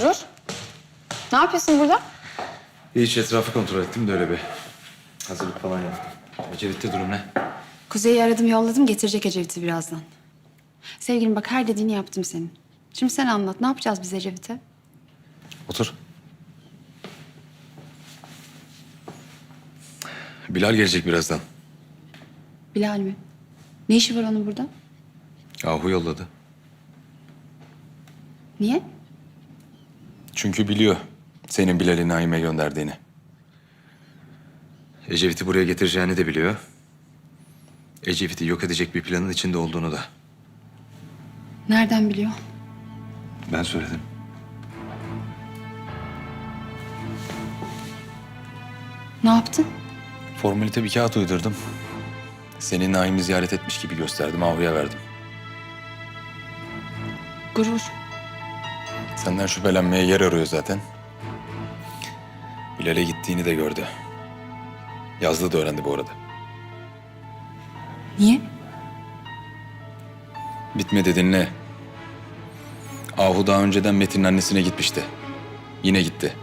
Gurur. Ne yapıyorsun burada? Hiç etrafı kontrol ettim de öyle bir hazırlık falan yaptım. Ecevit'te durum ne? Kuzey'i aradım yolladım getirecek Ecevit'i birazdan. Sevgilim bak her dediğini yaptım senin. Şimdi sen anlat ne yapacağız biz Ecevit'e? Otur. Bilal gelecek birazdan. Bilal mi? Ne işi var onun burada? Ahu yolladı. Niye? Çünkü biliyor senin Bilal'i Naim'e gönderdiğini. Ecevit'i buraya getireceğini de biliyor. Ecevit'i yok edecek bir planın içinde olduğunu da. Nereden biliyor? Ben söyledim. Ne yaptın? Formalite bir kağıt uydurdum. Seni Naim'i ziyaret etmiş gibi gösterdim, Ahu'ya verdim. Gurur. Senden şüphelenmeye yer arıyor zaten. Bilal'e gittiğini de gördü. Yazdığı da öğrendi bu arada. Niye? Bitmedi dinle. Ahu daha önceden Metin'in annesine gitmişti. Yine gitti.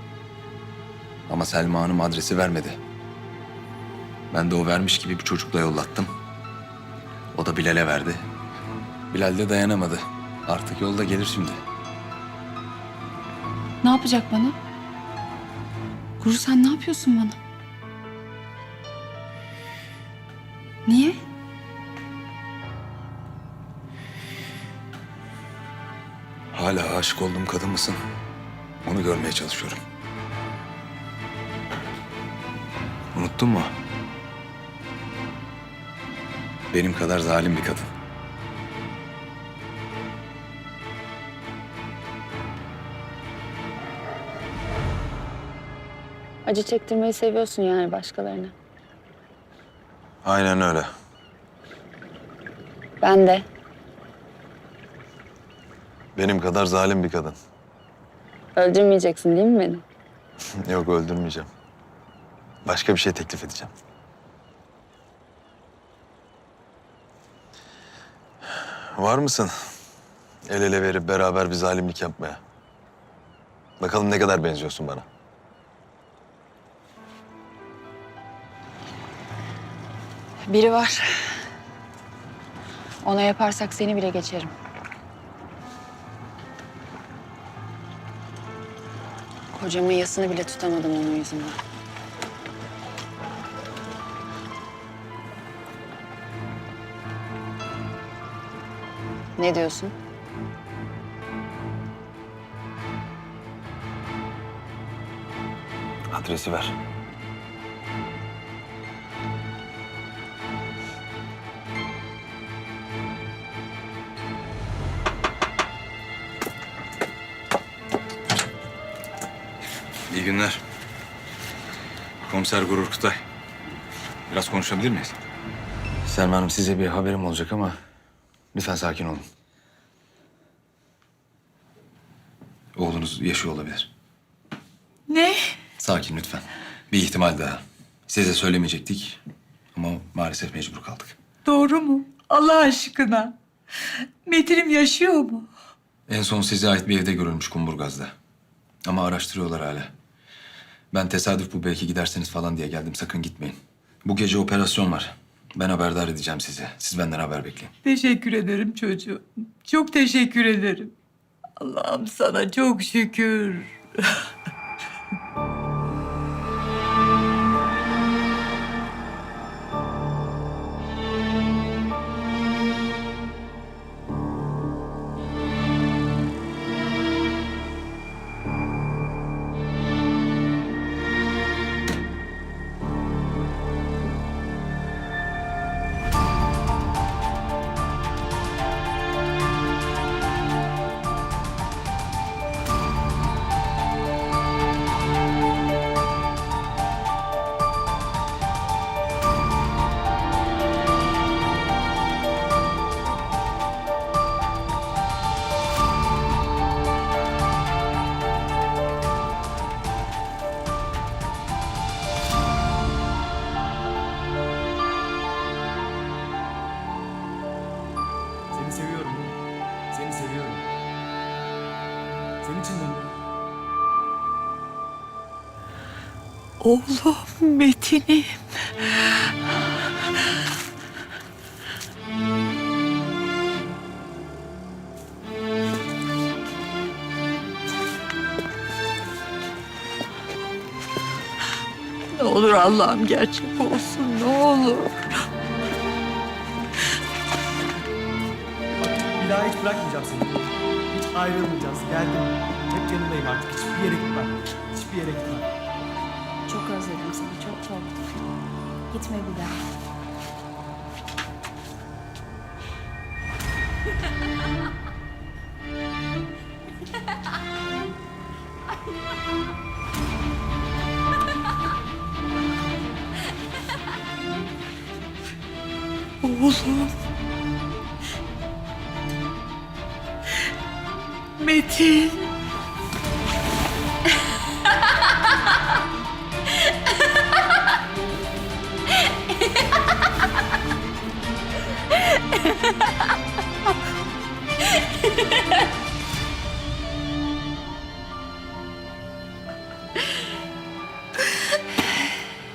Ama Selma Hanım adresi vermedi. Ben de o vermiş gibi bir çocukla yollattım. O da Bilal'e verdi. Bilal de dayanamadı. Artık yolda gelir şimdi. Ne yapacak bana? Gurur sen ne yapıyorsun bana? Niye? Hala aşık olduğum kadın mısın? Onu görmeye çalışıyorum. Unuttun mu? Benim kadar zalim bir kadın. Acı çektirmeyi seviyorsun yani başkalarına. Aynen öyle. Ben de. Benim kadar zalim bir kadın. Öldürmeyeceksin değil mi beni? Yok öldürmeyeceğim. Başka bir şey teklif edeceğim. Var mısın? El ele verip beraber bir zalimlik yapmaya. Bakalım ne kadar benziyorsun bana. Biri var. Ona yaparsak seni bile geçerim. Kocamın yasını bile tutamadım onun yüzünden. Ne diyorsun? Adresi ver. İyi günler. Komiser Gurur Kutay. Biraz konuşabilir miyiz? Selma Hanım size bir haberim olacak ama lütfen sakin olun. Oğlunuz yaşıyor olabilir. Ne? Sakin lütfen. Bir ihtimal daha. Size söylemeyecektik ama maalesef mecbur kaldık. Doğru mu? Allah aşkına. Metin'im yaşıyor mu? En son size ait bir evde görülmüş Kumburgaz'da. Ama araştırıyorlar hala. Ben tesadüf bu belki giderseniz falan diye geldim. Sakın gitmeyin. Bu gece operasyon var. Ben haberdar edeceğim sizi. Siz benden haber bekleyin. Teşekkür ederim çocuğum. Çok teşekkür ederim. Allah'ım sana çok şükür. Oğlum Metin'im. Ne olur Allah'ım gerçek olsun ne olur. Bir daha hiç bırakmayacağım seni. Hiç ayrılmayacağız. Geldim. Hep yanındayım artık. Hiçbir yere gitmem. Hiçbir yere gitmem. Özledim seni çok çok. Gitme bir daha. Oğlum. Metin.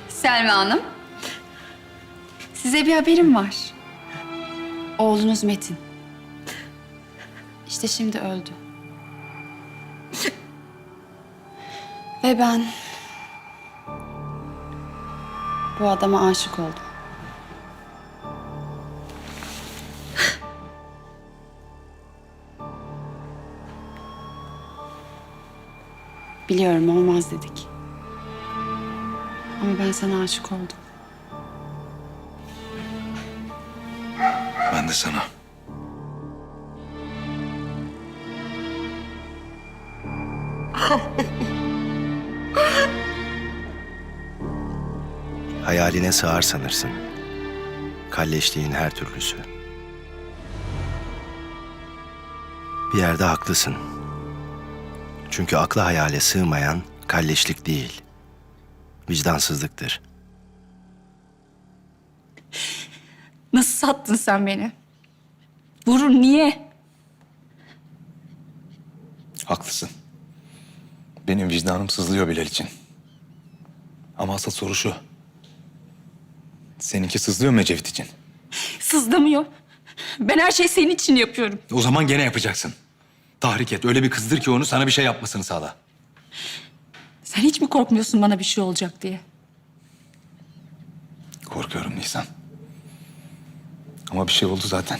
Selma Hanım. Size bir haberim var. Oğlunuz Metin. İşte şimdi öldü. Ve ben bu adama aşık oldum. Biliyorum olmaz dedik. Ama ben sana aşık oldum. Ben de sana. Hayaline sığar sanırsın. Kalleşliğin her türlüsü. Bir yerde haklısın. Çünkü akla hayale sığmayan kalleşlik değil. Vicdansızlıktır. Nasıl sattın sen beni? Vurur niye? Haklısın. Benim vicdanım sızlıyor Bilal için. Ama asıl soru şu. Seninki sızlıyor mu Ecevit için? Sızlamıyor. Ben her şeyi senin için yapıyorum. O zaman gene yapacaksın. Tahrik et. Öyle bir kızdır ki onu sana bir şey yapmasını sağla. Sen hiç mi korkmuyorsun bana bir şey olacak diye? Korkuyorum Nisan. Ama bir şey oldu zaten.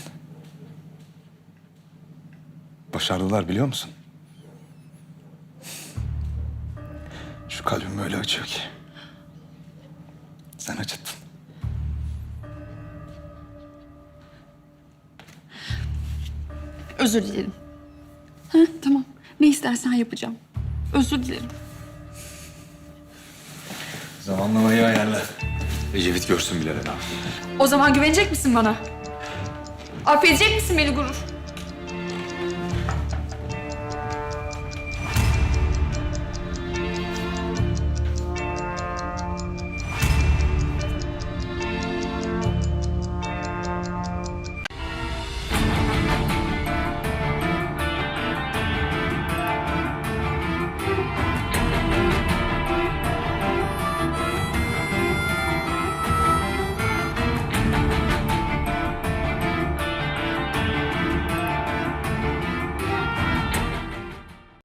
Başardılar biliyor musun? Şu kalbim öyle açıyor ki. Sen acıttın. Özür dilerim. Ha, tamam. Ne istersen yapacağım. Özür dilerim. Zamanlamayı ayarla. Ecevit görsün Bilal'e ne O zaman güvenecek misin bana? Affedecek misin beni gurur?